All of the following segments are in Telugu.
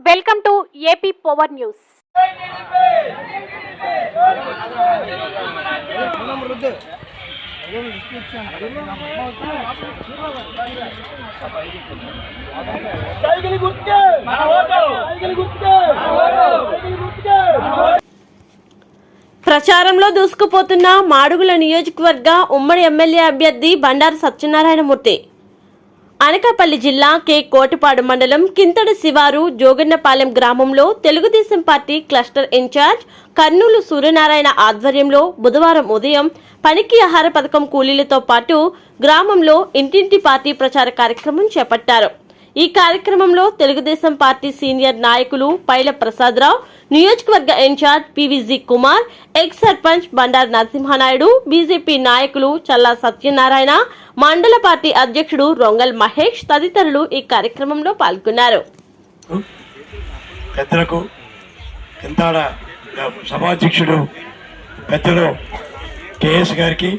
Welcome to AP power news. ప్రచారంలో దూసుకుపోతున్న మాడుగుల నియోజకవర్గ ఉమ్మడి ఎమ్మెల్యే అభ్యర్థి బండారు సత్యనారాయణమూర్తి. అనకాపల్లి జిల్లా కె కోటిపాడు మండలం కింతడ శివారు జోగన్నపాలెం గ్రామంలో Telugu Desam party cluster incharge Karnulu Suryanarayana ఆధ్వర్యంలో బుధవారం ఉదయం పనికి ఆహార పథకం కూలీలతో పాటు గ్రామంలో ఇంటింటి పార్టీ ప్రచార కార్యక్రమం చేపట్టారు. ఈ కార్యక్రమంలో తెలుగుదేశం పార్టీ సీనియర్ నాయకులు పైల ప్రసాదరావు నియోజకవర్గ incharge PVG Kumar ex sarpanch Bandaru Narasimhanaidu BJP నాయకులు చల్లా సత్యనారాయణ మండల పార్టీ అధ్యక్షుడు రొంగల్ మహేష్ తదితరులు ఈ కార్యక్రమంలో పాల్గొన్నారు. పెద్దలకు సభాధ్యక్షుడు పెద్దలు కేఎస్ గారికి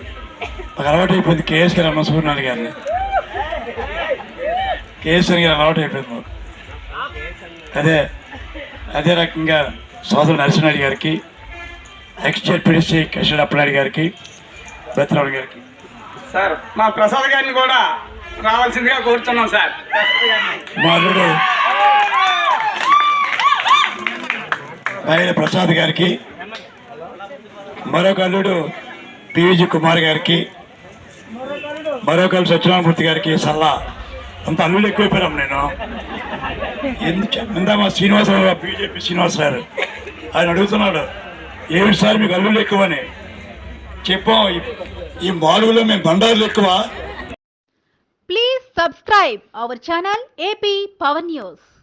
అలవాటు అయిపోయింది కేఎస్ గారు అన్న సూర్యనారాయణ గారిని. కేఎస్ గారి అలవాటు అయిపోయింది మాకు. అదే అదే రకంగా సోదరు నరసింహారెడ్డి గారికి ఎక్స్ జెడ్పీడీసీ కిషన్ అప్పనాయుడు గారికి బెత్తరావు గారికి. సార్ మా ప్రసాద్ గారిని కూడా రావాల్సిందిగా కోరుతున్నాం సార్. మా అల్లుడు బయలు ప్రసాద్ గారికి మరొక అల్లుడు పివిజి కుమార్ గారికి మరొక అల్లుడు సత్యనారాయణమూర్తి గారికి సల్లా అంత అల్లుడు ఎక్కువైపోయాం నేను. ఎందుకు? ఇందా మా శ్రీనివాసరావు బీజేపీ శ్రీనివాసరావు ఆయన అడుగుతున్నాడు ఏమిటి సార్ మీకు అల్లుళ్ళు ఎక్కువని? చెప్పాం ఈ- ఈ మాలుగులో మేము బండారులు ఎక్కువ. Please subscribe our channel AP power news